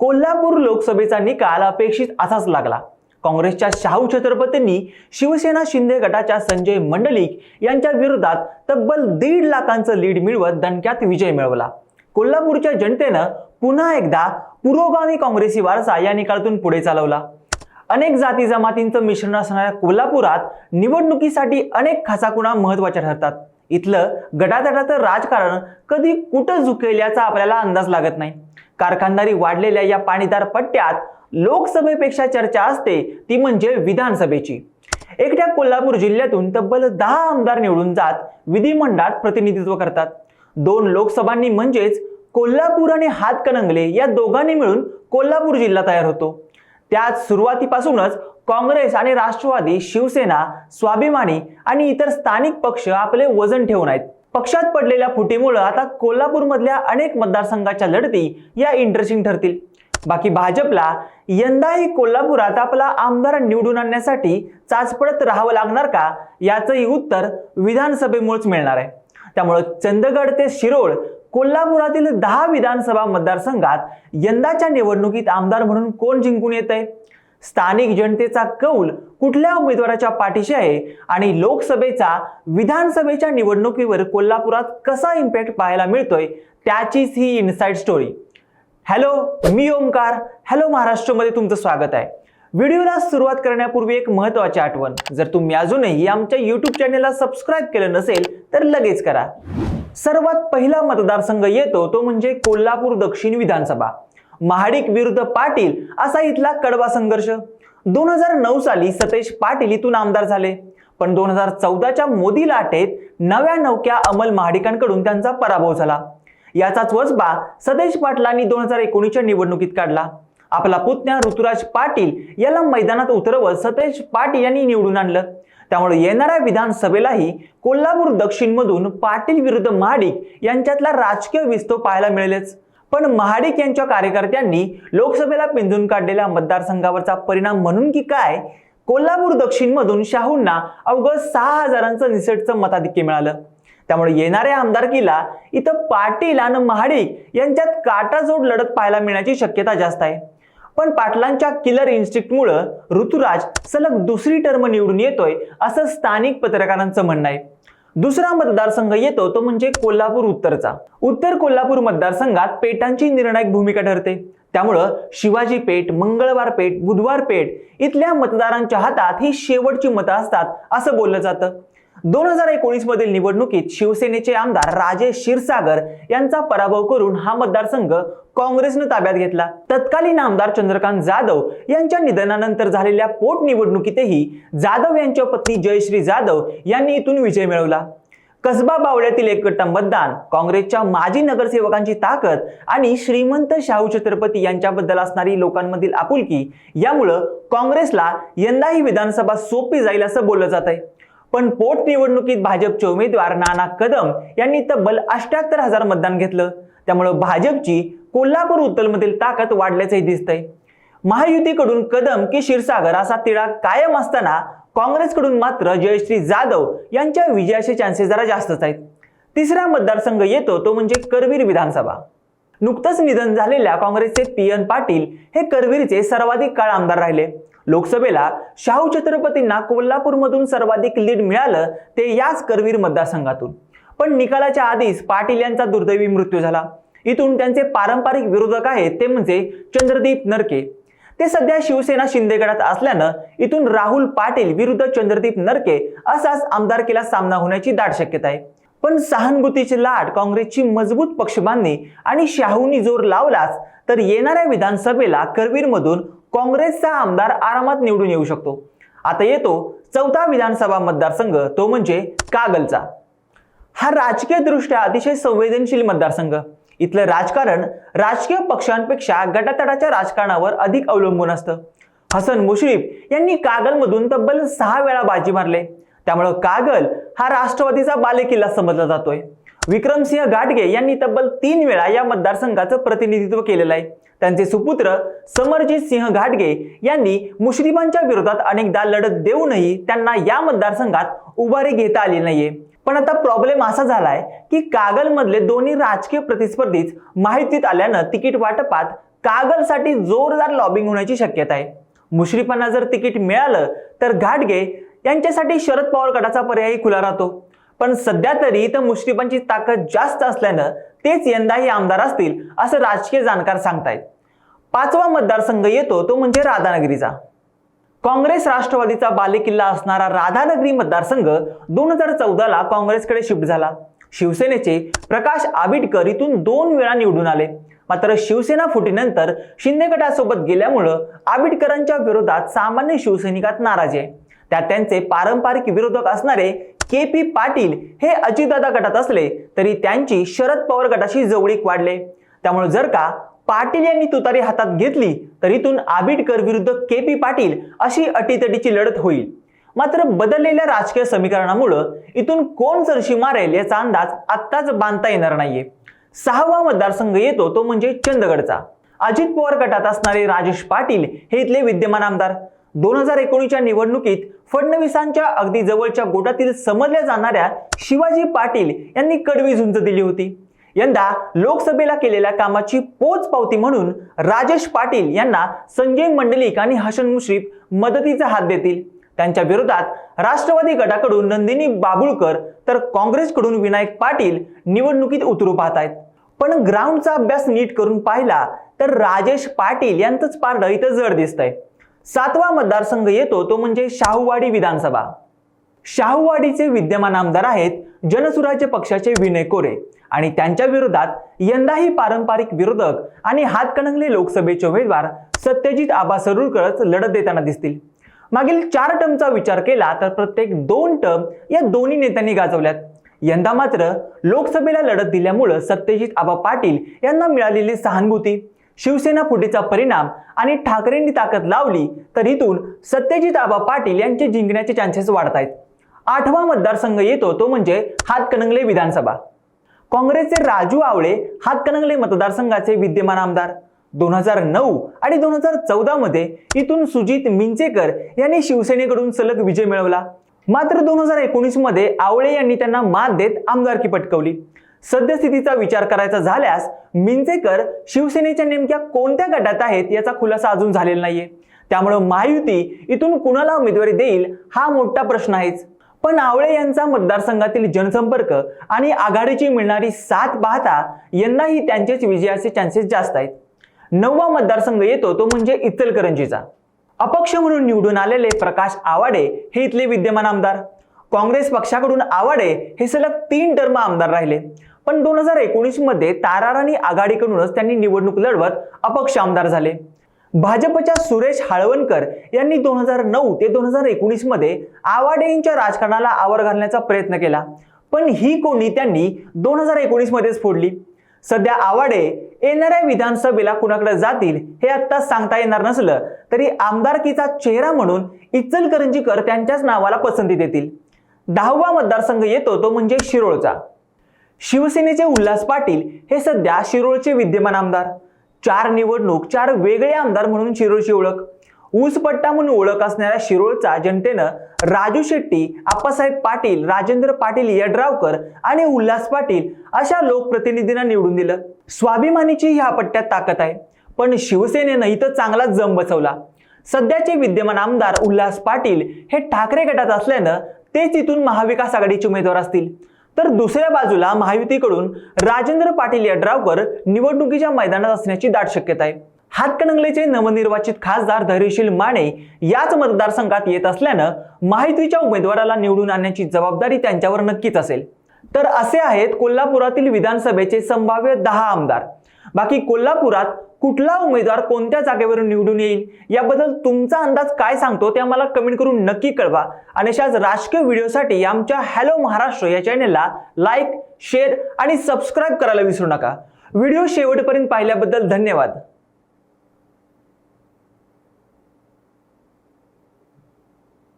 कोल्हापूर लोकसभेचा निकाल अपेक्षित असाच लागला. काँग्रेसच्या शाहू छत्रपतींनी शिवसेना शिंदे गटाच्या संजय मंडलिक यांच्या विरोधात तब्बल दीड लाखांचं लीड मिळवत दणक्यात विजय मिळवला. कोल्हापूरच्या जनतेनं पुन्हा एकदा पुरोगामी काँग्रेसी वारसा या निकालातून पुढे चालवला. अनेक जाती जमातींचं मिश्रण असणाऱ्या कोल्हापुरात निवडणुकीसाठी अनेक खासाकुणा महत्त्वाच्या ठरतात. इथलं गटातटाचं राजकारण कधी कुठं झुकेल याचा आपल्याला अंदाज लागत नाही. कारखानदारी वाढलेल्या या पाणीदार पट्ट्यात लोकसभेपेक्षा चर्चा असते ती म्हणजे विधानसभेची. एकट्या कोल्हापूर जिल्ह्यातून तब्बल दहा आमदार निवडून जात विधिमंडळात प्रतिनिधित्व करतात. दोन लोकसभांनी म्हणजेच कोल्हापूर आणि हातकणंगले या दोघांनी मिळून कोल्हापूर जिल्हा तयार होतो. त्यात सुरुवातीपासूनच काँग्रेस आणि राष्ट्रवादी शिवसेना स्वाभिमानी आणि इतर स्थानिक पक्ष आपले वजन ठेवून आहेत. पक्षात पडलेल्या फुटीमुळे आता कोल्हापूरमधल्या अनेक मतदारसंघाच्या लढती या इंटरेस्टिंग ठरतील. बाकी भाजपला यंदाही कोल्हापुरात आपला आमदार निवडून आणण्यासाठी चाचपडत राहावं लागणार का? याचंही उत्तर विधानसभेमुळेच मिळणार आहे. त्यामुळं चंदगड ते शिरोळ कोल्हापुरातील दहा विधानसभा मतदारसंघात यंदाच्या निवडणुकीत आमदार म्हणून कोण जिंकून येत आहे स्थानिक जनतेचा कौल कुठल्या उमेदवाराच्या पाठीशी आहे? आणि लोकसभेचा विधानसभेच्या निवडणुकीवर कोल्हापुरात कसा इम्पॅक्ट पाहायला मिळतोय? त्याचीच ही इनसाइड स्टोरी हॅलो मी ओमकार हॅलो महाराष्ट्रमध्ये तुमचं स्वागत आहे. व्हिडिओला सुरुवात करण्यापूर्वी एक महत्त्वाची आठवण. जर तुम्ही अजूनही आमच्या यूट्यूब चॅनेलला सबस्क्राईब केलं नसेल तर लगेच करा. सर्वात पहिला मतदारसंघ येतो तो म्हणजे कोल्हापूर दक्षिण विधानसभा. महाडिक विरुद्ध पाटील असा इथला कडवा संघर्ष. दोन हजार नऊ साली सतेज पाटील इथून आमदार झाले. पण दोन हजार चौदाच्या मोदी लाटेत नव्या नौक्या अमल महाडिकांकडून त्यांचा पराभव झाला. याचाच वजबा सतेज पाटलांनी दोन हजार एकोणीसच्या निवडणुकीत काढला. आपला पुतण्या ऋतुराज पाटील याला मैदानात उतरवत सतेज पाटील यांनी निवडून आणलं. त्यामुळे येणाऱ्या विधानसभेलाही कोल्हापूर दक्षिणमधून पाटील विरुद्ध महाडिक यांच्यातला राजकीय विस्तव पाहायला मिळेलच. पण महाडिक यांच्या कार्यकर्त्यांनी लोकसभेला पिंजून काढलेल्या मतदारसंघावरचा परिणाम म्हणून की काय? कोल्हापूर दक्षिणमधून शाहूंना अवघं सहा हजारांचं निसटचं मताधिक्य मिळालं. त्यामुळे येणाऱ्या आमदारकीला इथं पाटील आणि महाडिक यांच्यात काटाजोड लढत पाहायला मिळण्याची शक्यता जास्त आहे. पण पाटलांच्या किलर इन्स्टिक्टमुळं ऋतुराज सलग दुसरी टर्म निवडून येतोय असं स्थानिक पत्रकारांचं म्हणणं आहे. दुसरा मतदारसंघ येतो तो म्हणजे कोल्हापूर उत्तरचा. उत्तर कोल्हापूर मतदारसंघात पेटांची निर्णायक भूमिका ठरते. त्यामुळं शिवाजी पेठ मंगळवार पेठ बुधवार पेठ इथल्या मतदारांच्या हातात ही शेवटची मतं असतात असं बोललं जातं. दोन हजार एकोणीस मधील निवडणुकीत शिवसेनेचे आमदार राजेश क्षीरसागर यांचा पराभव करून हा मतदारसंघ काँग्रेसनं ताब्यात घेतला. तत्कालीन आमदार चंद्रकांत जाधव यांच्या निधनानंतर झालेल्या पोटनिवडणुकीतही जाधव यांच्या पत्नी जयश्री जाधव यांनी इथून विजय मिळवला. कसबा बावड्यातील एकट्टा मतदान काँग्रेसच्या माजी नगरसेवकांची ताकद आणि श्रीमंत शाहू छत्रपती यांच्याबद्दल असणारी लोकांमधील आपुलकी यामुळं काँग्रेसला यंदाही विधानसभा सोपी जाईल असं बोललं जात आहे पण पोटनिवडणुकीत भाजपचे उमेदवार नाना कदम यांनी तब्बल अष्ट्याहत्तर हजार मतदान घेतलं. त्यामुळं भाजपची कोल्हापूर उत्तलमधील ताकद वाढल्याचंही दिसतंय. महायुतीकडून कदम की क्षीरसागर असा तिढा कायम असताना काँग्रेसकडून मात्र जयश्री जाधव यांच्या विजयाचे चान्सेस जरा जास्तच आहेत. तिसरा मतदारसंघ येतो तो म्हणजे करवीर विधानसभा. नुकतंच निधन झालेल्या काँग्रेसचे पी एन पाटील हे करवीरचे सर्वाधिक काळ आमदार राहिले. लोकसभेला शाहू छत्रपतींना कोल्हापूरमधून सर्वाधिक लीड मिळालं ते याच करवीर मतदारसंघातून. पण निकालाच्या आधीच पाटील यांचा दुर्दैवी मृत्यू झाला. इथून त्यांचे पारंपरिक विरोधक आहेत ते म्हणजे चंद्रदीप नरके. ते सध्या शिवसेना शिंदे गटात असल्यानं इथून राहुल पाटील विरुद्ध चंद्रदीप नरके असाच आमदारकीला सामना होण्याची दाट शक्यता आहे. पण सहानुभूतीची लाट काँग्रेसची मजबूत पक्षबांधणी आणि शाहूनी जोर लावलाच तर येणाऱ्या विधानसभेला करवीरमधून काँग्रेसचा आमदार आरामात निवडून येऊ शकतो. आता येतो चौथा विधानसभा मतदारसंघ तो म्हणजे कागलचा. हा राजकीय दृष्ट्या अतिशय संवेदनशील मतदारसंघ. इथलं राजकारण राजकीय पक्षांपेक्षा गटातटाच्या राजकारणावर अधिक अवलंबून असतं. हसन मुश्रीफ यांनी कागलमधून तब्बल सहा वेळा बाजी मारले. त्यामुळं कागल हा राष्ट्रवादीचा बालेकिल्ला समजला जातोय. विक्रमसिंह घाटगे यांनी तब्बल तीन वेळा या मतदारसंघाचं प्रतिनिधित्व केलेलं आहे. त्यांचे सुपुत्र समरजित सिंह घाटगे यांनी मुश्रीफांच्या विरोधात अनेकदा लढत देऊनही त्यांना या मतदारसंघात उभारी घेता आली नाहीये. पण आता प्रॉब्लेम असा झालाय की कागलमधले दोन्ही राजकीय प्रतिस्पर्धीच माहितीत आल्यानं तिकीट वाटपात कागलसाठी जोरदार लॉबिंग होण्याची शक्यता आहे. मुश्रीफांना जर तिकीट मिळालं तर घाटगे यांच्यासाठी शरद पवार गटाचा पर्यायही खुला राहतो. पण सध्या तरी इथं मुश्रीफांची ताकद जास्त असल्यानं तेच यंदाही आमदार असतील असं राजकीय जाणकार सांगतायत. पाचवा मतदारसंघ येतो तो म्हणजे राधानगरीचा. काँग्रेस राष्ट्रवादीचा बालेकिल्ला असणारा राधानगरी मतदारसंघ दोन हजार चौदाला काँग्रेसकडे शिफ्ट झाला. शिवसेनेचे प्रकाश आबिटकर इथून दोन वेळा निवडून आले. मात्र शिवसेना फुटीनंतर शिंदे गटासोबत गेल्यामुळं आबिटकरांच्या विरोधात सामान्य शिवसैनिकात नाराज आहे. त्यात त्यांचे पारंपरिक विरोधक असणारे के पी पाटील हे अजितदादा गटात असले तरी त्यांची शरद पवार गटाशी जवळीक वाढले. त्यामुळे जर का पाटील यांनी तुतारी हातात घेतली तर इथून आबिडकर विरुद्ध के पी पाटील अशी अटीतटीची लढत होईल. मात्र बदललेल्या राजकीय समीकरणामुळं इथून कोण सरशी मारेल याचा अंदाज आत्ताच बांधता येणार नाहीये. सहावा मतदारसंघ येतो तो म्हणजे चंदगडचा. अजित पवार गटात असणारे राजेश पाटील हे इथले विद्यमान आमदार. दोन हजार एकोणीसच्या निवडणुकीत फडणवीसांच्या अगदी जवळच्या गोटातील समजल्या जाणाऱ्या शिवाजी पाटील यांनी कडवी झुंज दिली होती. यंदा लोकसभेला केलेल्या कामाची पोच पावती म्हणून राजेश पाटील यांना संजय मंडलिक आणि हसन मुश्रीफ मदतीचा हात देतील. त्यांच्या विरोधात राष्ट्रवादी गटाकडून नंदिनी बाबुळकर तर काँग्रेसकडून विनायक पाटील निवडणुकीत उतरू पाहत आहेत पण ग्राउंडचा अभ्यास नीट करून पाहिला तर राजेश पाटील यांचंच पारडं इथं जड दिसतंय. सातवा मतदारसंघ येतो तो म्हणजे शाहूवाडी विधानसभा. शाहूवाडीचे विद्यमान आमदार आहेत जनसुराज्य पक्षाचे विनय कोरे. आणि त्यांच्या विरोधात यंदाही पारंपरिक विरोधक आणि हातकणंगले लोकसभेचे उमेदवार सत्यजित आबा सरूरकरच लढत देताना दिसतील. मागील चार टर्मचा विचार केला तर प्रत्येक दोन टर्म या दोन्ही नेत्यांनी गाजवल्यात. यंदा मात्र लोकसभेला लढत दिल्यामुळं सत्यजित आबा पाटील यांना मिळालेली सहानुभूती शिवसेना फुटीचा परिणाम आणि ठाकरेंनी ताकद लावली तर इथून सत्यजित आबा पाटील यांचे जिंकण्याचे चान्सेस वाढत आहेत आठवा मतदारसंघ येतो तो म्हणजे हातकणंगले विधानसभा. काँग्रेसचे राजू आवळे हातकणंगले मतदारसंघाचे विद्यमान आमदार. दोन हजार नऊ आणि दोन हजार चौदा मध्ये इथून सुजित मिंचेकर यांनी शिवसेनेकडून सलग विजय मिळवला. मात्र दोन हजार एकोणीसमध्ये आवळे यांनी त्यांना मात देत आमदारकी पटकवली. सद्यस्थितीचा विचार करायचा झाल्यास मिंचेकर शिवसेनेच्या नेमक्या कोणत्या गटात आहेत याचा खुलासा अजून झालेला नाहीये. त्यामुळे महायुती इथून कुणाला उमेदवारी देईल हा मोठा प्रश्न आहेच. पण आवळे यांचा मतदारसंघातील जनसंपर्क आणि आघाडीची मिळणारी साथ पाहता यंदाही त्यांचेच विजयाचे चान्सेस जास्त आहेत. नववा मतदारसंघ येतो तो म्हणजे इचलकरंजीचा. अपक्ष म्हणून निवडून आलेले प्रकाश आवाडे हे इथले विद्यमान आमदार. काँग्रेस पक्षाकडून आवाडे हे सलग तीन टर्म आमदार राहिले. पण दोन हजार एकोणीसमध्ये ताराराणी आघाडीकडूनच त्यांनी निवडणूक लढवत अपक्ष आमदार झाले. भाजपच्या सुरेश हाळवणकर यांनी दोन हजार नऊ ते दोन हजार एकोणीसमध्ये आवाडेंच्या राजकारणाला आवर घालण्याचा प्रयत्न केला. पण ही कोणी त्यांनी दोन हजार एकोणीसमध्येच फोडली. सध्या आवाडे येणाऱ्या विधानसभेला कुणाकडे जातील हे आत्ता सांगता येणार नसलं तरी आमदारकीचा चेहरा म्हणून इचलकरंजीकर त्यांच्याच नावाला पसंती देतील. दहावा मतदारसंघ येतो तो म्हणजे शिरोळचा. शिवसेनेचे उल्हास पाटील हे सध्या शिरोळचे विद्यमान आमदार. चार निवडणूक चार वेगळे आमदार म्हणून शिरोळची ओळख. ऊसपट्टा म्हणून ओळख असणाऱ्या शिरोळचा जनतेनं राजू शेट्टी आप्पासाहेब पाटील राजेंद्र पाटील यड्रावकर आणि उल्हास पाटील अशा लोकप्रतिनिधींना निवडून दिलं. स्वाभिमानीची ह्या पट्ट्यात ताकद आहे. पण शिवसेनेनं इथं चांगला जम बसवला. सध्याचे विद्यमान आमदार उल्हास पाटील हे ठाकरे गटात असल्यानं तेच इथून महाविकास आघाडीचे उमेदवार असतील. तर दुसऱ्या बाजूला महायुतीकडून राजेंद्र पाटील यड्रावकर निवडणुकीच्या मैदानात असण्याची दाट शक्यता आहे. हातकणंगलेचे नवनिर्वाचित खासदार धैर्यशील माने याच मतदारसंघात येत असल्यानं माहितीच्या उमेदवाराला निवडून आणण्याची जबाबदारी त्यांच्यावर नक्कीच असेल. तर असे आहेत कोल्हापुरातील विधानसभेचे संभाव्य दहा आमदार. बाकी कोल्हापुरात कुठला उमेदवार कोणत्या जागेवरून निवडून येईल? याबद्दल तुमचा अंदाज काय सांगतो ते आम्हाला कमेंट करून नक्की कळवा. आणि अशाच राजकीय व्हिडिओसाठी आमच्या हॅलो महाराष्ट्र या चॅनेलला लाईक शेअर आणि सबस्क्राईब करायला विसरू नका. व्हिडिओ शेवटपर्यंत पाहिल्याबद्दल धन्यवाद.